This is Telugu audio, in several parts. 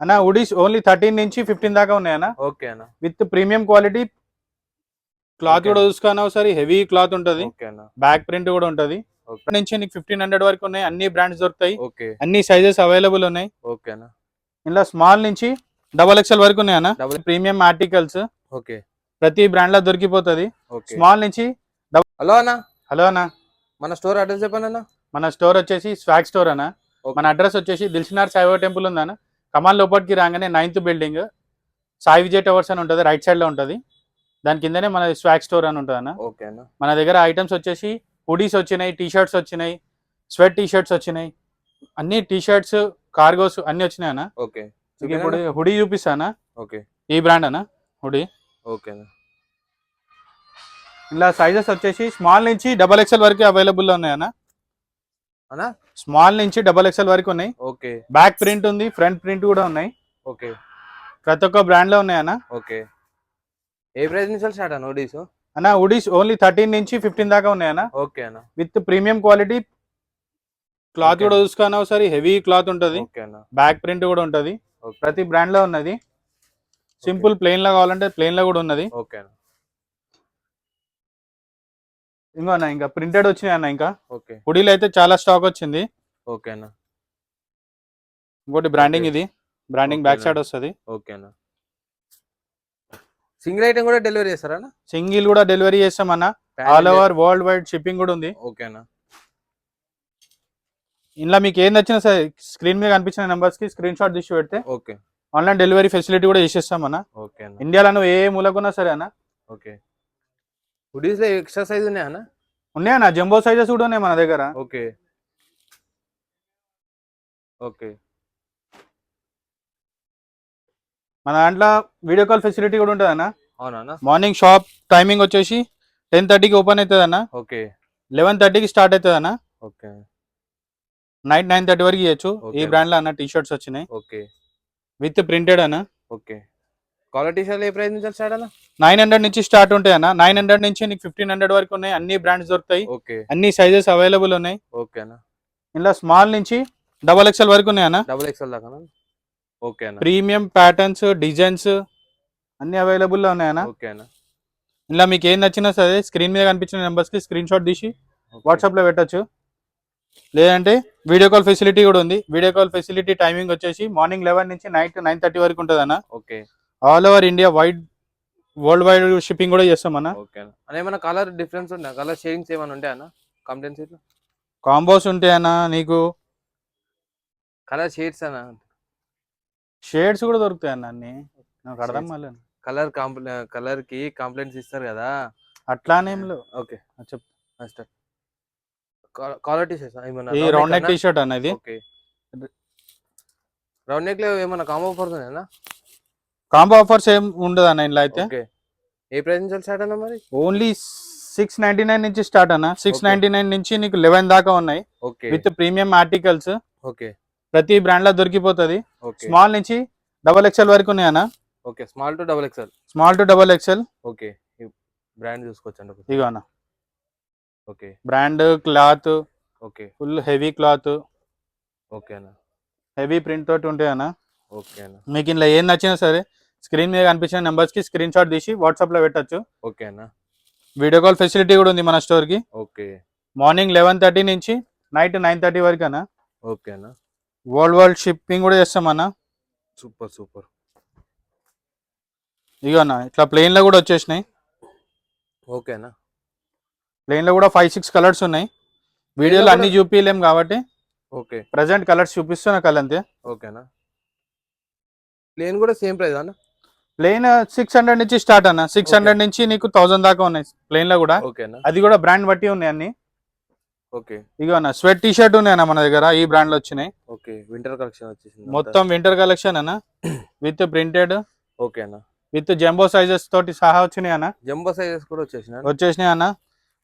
అన్న ఉడీస్ ఓన్లీ థర్టీన్ నుంచి ఫిఫ్టీన్ దాకా ఉన్నాయన్న ఓకే అన్న. With premium quality cloth. కూడా చూసుకున్నా ఒకసారి హెవీ క్లాత్ ఉంటది. బ్యాక్ ప్రింట్ కూడా ఉంటది. నుంచి నీకు ఫిఫ్టీన్ హండ్రెడ్ వరకు ఉన్నాయి అన్ని బ్రాండ్స్ దొరుకుతాయి. అన్ని సైజెస్ అవైలబుల్ ఉన్నాయి. ఓకే అన్న. ఇలా స్మాల్ నుంచి డబల్ ఎక్స్ఎల్ వరకు ఉన్నాయి అన్న. Premium articles. ఓకే. ప్రతి బ్రాండ్లో దొరికిపోతుంది స్మాల్ నుంచి హలో అన్న. హలో అన్న. మన స్టోర్ అడ్రస్ చెప్పండి అన్న. మన స్టోర్ వచ్చేసి స్వాగ్ స్టోర్ అన్న. మన అడ్రస్ వచ్చేసి దిల్సినార్ సాయిబాబా టెంపుల్ ఉందన్న. కమాన్ లోపలికి రాగానే ninth building Sai Vijay towers అని ఉంటుంది రైట్ సైడ్లో ఉంటుంది. దాని కిందనే మన స్వాగ్ స్టోర్ అని ఉంటుంది అన్న. ఓకే అన్న. మన దగ్గర ఐటమ్స్ వచ్చేసి హుడీస్ వచ్చినాయి టీ షర్ట్స్ వచ్చినాయి స్వెట్ టీ షర్ట్స్ వచ్చినాయి. అన్ని టీ షర్ట్స్ కార్గోస్ అన్ని వచ్చినాయి అన్న. ఓకే ఇప్పుడు హుడీ చూపిస్తానా ఓకే ఈ బ్రాండ్ అన్న హుడీ ఓకే ఇలా సైజెస్ వచ్చేసి స్మాల్ నుంచి డబల్ ఎక్స్ఎల్ వరకు అవైలబుల్ ఉన్నాయి అన్న. అన్న? స్మాల్ నుంచి డబల్ ఎక్స్ఎల్ వరకు ఉన్నాయి. ఓకే. బ్యాక్ ప్రింట్ ఉంది ఫ్రంట్ ప్రింట్ కూడా ఉన్నాయి. ఓకే. ప్రతి ఒక్క బ్రాండ్లో ఉన్నాయి అన్న. ఓకే. ఏ ప్రైస్ నుంచి స్టార్ట్ అన్న ఒడీస్ అన్న ఉడీస్ ఓన్లీ థర్టీన్ నుంచి ఫిఫ్టీన్ దాకా ఉన్నాయి అన్న. ఓకే అన్న. With premium quality. క్లాత్. కూడా చూసుకున్నా ఒకసారి హెవీ క్లాత్ ఉంటది. బ్యాక్ ప్రింట్ కూడా ఉంటది. ప్రతి బ్రాండ్లో ఉన్నది సింపుల్ ప్లెయిన్లో కావాలంటే ప్లెయిన్లో కూడా ఉన్నది. ఓకే అన్న. ఇంకో అన్న ఇంకా ప్రింటెడ్ వచ్చినాయి అన్న ఇంకా. ఓకే. హుడీలో అయితే చాలా స్టాక్ వచ్చింది. ఓకే అన్న. ఇంకోటి బ్రాండింగ్. ఇది. Branding back. సైడ్ వస్తుంది. ఓకే అన్న. సింగిల్ ఐటమ్ కూడా డెలివరీ చేస్తారా అన్న? సింగిల్ కూడా డెలివరీ చేస్తాం all over world wide shipping కూడా ఉంది. ఓకే అన్న. ఇంట్లో మీకు ఏం నచ్చినా సరే స్క్రీన్ మీద కనిపించిన నెంబర్స్కి స్క్రీన్ షాట్ తీసి పెడితే ఓకే. ఆన్లైన్ డెలివరీ ఫెసిలిటీ కూడా చేసేస్తాం అన్న. ఓకే ఇండియాలో ఏ మూలకున్నా సరే అన్న. ఓకే. హుడీస్లో ఎక్స్ట్రా సైజ్ ఉన్నాయా ఉన్నాయన్న జంబో సైజెస్ కూడా ఉన్నాయి మన దగ్గర. ఓకే. ఓకే. మన దాంట్లో వీడియో కాల్ ఫెసిలిటీ కూడా ఉంటుంది అన్న. అవునా మార్నింగ్ షాప్ టైమింగ్ వచ్చేసి టెన్ థర్టీకి ఓపెన్ అవుతుంది అన్న. ఓకే. లెవెన్ థర్టీకి స్టార్ట్ అవుతుంది అన్న. ఓకే. నైట్ నైన్ థర్టీ వరకు ఇవ్వచ్చు ఈ. బ్రాండ్లో అన్న టీ షర్ట్స్ వచ్చినాయి. ఓకే. విత్ ప్రింటెడ్ అన్న. ఓకే. క్వాలిటీ షర్ట్ ఏ ప్రైస్ నుంచి స్టార్ట్ అన్న? నైన్ హండ్రెడ్ నుంచి స్టార్ట్ ఉంటాయి అన్న. నైన్ హండ్రెడ్ నుంచి నీకు ఫిఫ్టీన్ హండ్రెడ్ వరకు ఉన్నాయి. అన్ని బ్రాండ్స్ దొరుకుతాయి. ఓకే. అన్ని సైజెస్ అవైలబుల్ ఉన్నాయి. ఓకే అన్న. ఇలా స్మాల్ నుంచి డబల్ ఎక్స్ఎల్ వరకు ఉన్నాయి అన్న. డబుల్ ఎక్స్ఎల్ దాకా ఓకే అన్న. ప్రీమియం ప్యాటర్న్స్ డిజైన్స్ అన్ని అవైలబుల్లో ఉన్నాయి అన్న. ఓకే అన్న. ఇలా మీకు ఏం నచ్చినా సరే స్క్రీన్ మీద కనిపించిన నెంబర్స్కి స్క్రీన్ షాట్ తీసి. వాట్సాప్లో పెట్టొచ్చు. లేదంటే వీడియో కాల్ ఫెసిలిటీ కూడా ఉంది. వీడియో కాల్ ఫెసిలిటీ టైమింగ్ వచ్చేసి మార్నింగ్ లెవెన్ నుంచి నైట్ నైన్ థర్టీ వరకు ఉంటుంది అన్న okay. All over India wide world wide shipping కూడా చేస్తాం అన్న. ఓకే అన్న. అన్న ఏమైనా కలర్ డిఫరెన్స్ ఉంటాయా కలర్ షేడింగ్స్ ఏమైనా ఉంటాయా అన్న? కంప్లైంట్స్ ఇట్లా కాంబోస్ ఉంటాయి అన్న నీకు. కలర్ షేడ్స్ అన్న. షేడ్స్ కూడా దొరుకుతాయి అన్న అన్ని. నాకు అర్థం. కాలేదు. కలర్ కాంప్లై కలర్కి కంప్లైంట్స్ ఇస్తారు కదా? అట్లానేం లేవు. ఓకే చెప్పు స్టార్ట్ క్వాలిటీ షేడ్స్ ఏమన్నా ఈ రౌండ్ నెక్ టీ షర్ట్ అన్నది ఓకే రౌండ్ నెక్లో ఏమన్నా కాంబో పడుతుంది అన్న? కాంబో ఆఫర్స్ ఏం ఉండదు అన్న ఇంట్లో అయితే? ఓకే. ఏ ప్రైస్ నుంచి స్టార్ట్ అన్న మరి? ఓన్లీ సిక్స్ నైన్టీ నైన్ నుంచి స్టార్ట్ అన్న. సిక్స్. నైన్టీ నైన్ నుంచి నీకు లెవెన్ దాకా ఉన్నాయి. Okay. With premium articles. Okay. ప్రతి బ్రాండ్లో దొరికిపోతుంది. ఓకే. స్మాల్ నుంచి డబల్ ఎక్స్ఎల్ వరకు ఉన్నాయి అన్న okay. Small to double XL. Small to double XL. Okay. Brand చూసుకోవచ్చండి ఒకసారి. ఇగో అన్న. Okay. Brand cloth okay. Full heavy cloth. Okay అన్న. హెవీ ప్రింట్ తోటి ఉంటాయి అన్న ఓకే అన్న. మీకు ఇంట్లో ఏం నచ్చినా సరే స్క్రీన్ మీద కనిపించిన నెంబర్స్కి స్క్రీన్ షాట్ తీసి వాట్సాప్లో పెట్టచ్చు. ఓకే అన్న. వీడియో కాల్ ఫెసిలిటీ కూడా ఉంది మన స్టోర్కి ఓకే. మార్నింగ్ లెవెన్ థర్టీ నుంచి నైట్ నైన్ థర్టీ వరకు అన్న. ఓకే అన్న. వరల్డ్ వరల్డ్ షిప్పింగ్ కూడా చేస్తాం అన్న. Super super. ఇగో అన్న ఇట్లా ప్లెయిన్లో కూడా వచ్చేసినాయి. ఓకే అన్న. ప్లెయిన్లో కూడా ఫైవ్ సిక్స్ కలర్స్ ఉన్నాయి. వీడియోలో అన్ని చూపించలేం కాబట్టి ఓకే. ప్రజెంట్ కలర్స్ చూపిస్తున్నా కలంతే ఓకే అన్న. ప్లేన్ కూడా సేమ్ ప్రైస్ అన్న? ప్లెయిన్ సిక్స్ హండ్రెడ్ నుంచి స్టార్ట్ అన్న. సిక్స్. హండ్రెడ్ నుంచి నీకు థౌసండ్ దాకా ఉన్నాయి. ప్లెయిన్లో కూడా. అది కూడా బ్రాండ్ బట్టి ఉన్నాయి అన్ని. ఓకే ఇగో అన్న స్వెట్ టీ షర్ట్ ఉన్నాయి అన్న మన దగ్గర. ఈ బ్రాండ్లో వచ్చినాయి. ఓకే వింటర్ కలెక్షన్ వచ్చేసింది. మొత్తం వింటర్ కలెక్షన్ అన్న. విత్ ప్రింటెడ్ ఓకే అన్న. విత్ జంబో సైజెస్ తోటి సహా వచ్చినాయి అన్న. జంబో సైజెస్ కూడా వచ్చేసిన వచ్చేసినాయి అన్న.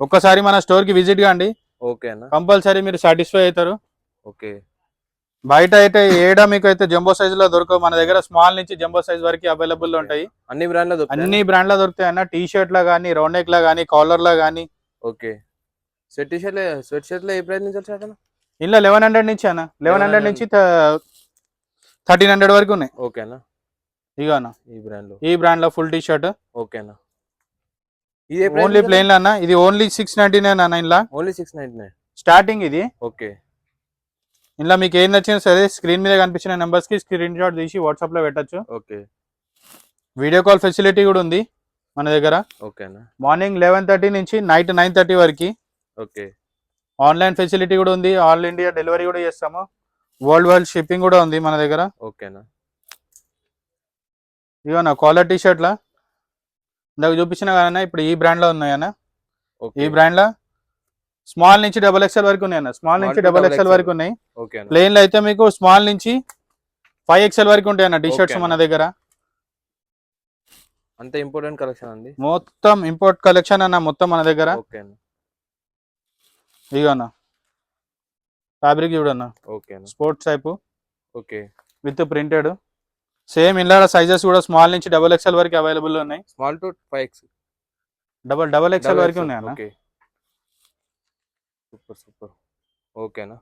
ఒక్కసారి మన స్టోర్కి విజిట్ కాండి. ఓకే అన్న. కంపల్సరీ మీరు సాటిస్ఫై అవుతారు. ఓకే బయట అయితే ఏడా మీకు అయితే జంబో సైజ్లో దొరకవు. మన దగ్గర స్మాల్ నుంచి జంబో సైజ్ వరకు అవైలబుల్లో ఉంటాయి. అన్ని బ్రాండ్లో అన్ని బ్రాండ్లో దొరుకుతాయి అన్న. టీ షర్ట్ లా గానీ రౌండ్ నెక్ లా గానీ కాలర్ లా గానీ. Okay. Sweat T shirt sweat షర్ట్లో ఏ ప్రైస్ నుంచి స్టార్ట్ అన్న ఇంట్లో లెవెన్ హండ్రెడ్ నుంచి అన్న. లెవెన్ హండ్రెడ్ నుంచి థర్టీన్ హండ్రెడ్ వరకు ఉన్నాయి. ఓకేనా ఇక అన్న. ఈ బ్రాండ్లో. ఈ బ్రాండ్లో ఫుల్ టీ షర్ట్ ఓకేనా ఇదే ఓన్లీ ప్లెయిన్ అన్న. ఇది ఓన్లీ సిక్స్ నైన్టీ నైన్ అన్న ఇంట్లో only six ninety nine starting ఇది. ఓకే. ఇందులో మీకు ఏం నచ్చినా సరే స్క్రీన్ మీద కనిపించిన నెంబర్స్కి స్క్రీన్ షాట్ తీసి వాట్సాప్లో పెట్టచ్చు. ఓకే. వీడియో కాల్ ఫెసిలిటీ కూడా ఉంది మన దగ్గర. ఓకేనా? మార్నింగ్ లెవెన్ థర్టీ నుంచి నైట్ నైన్ థర్టీ వరకు. ఓకే. ఆన్లైన్ ఫెసిలిటీ కూడా ఉంది. ఆల్ ఇండియా డెలివరీ కూడా చేస్తాము. వరల్డ్ వైడ్ షిప్పింగ్ కూడా ఉంది మన దగ్గర. ఓకేనా? ఇగో నా కాలర్ టీ షర్ట్లా ఇందాక చూపించిన కానీ ఇప్పుడు ఈ brand లో ఉన్నాయన్న. ఓకే ఈ బ్రాండ్లో స్మాల్ నుంచి డబల్ ఎక్స్ఎల్ వరకు ఉన్నాయి అన్న. స్మాల్ నుంచి డబల్ ఎక్స్ఎల్. వరకు ఉన్నాయి. ప్లేన్లో అయితే మీకు స్మాల్ నుంచి ఫైవ్ ఎక్స్ఎల్ వరకు ఉంటాయి అన్న టీ షర్ట్స్ Okay మన. దగ్గర. అంత ఇంపార్టెంట్ కలెక్షన్ అండి? మొత్తం ఇంపోర్ట్ కలెక్షన్ అన్న మొత్తం మన దగ్గర. ఇగో అన్న. Fabric చూడన్న sports type. Okay. With printed. Same ఇలా సైజెస్ కూడా స్మాల్ నుంచి డబల్ ఎక్స్ఎల్ వరకు అవైలబుల్ ఉన్నాయి. Small to five X double double XL వరకు ఉన్నాయి అన్న. ఓకే. Super super. ఓకేనా?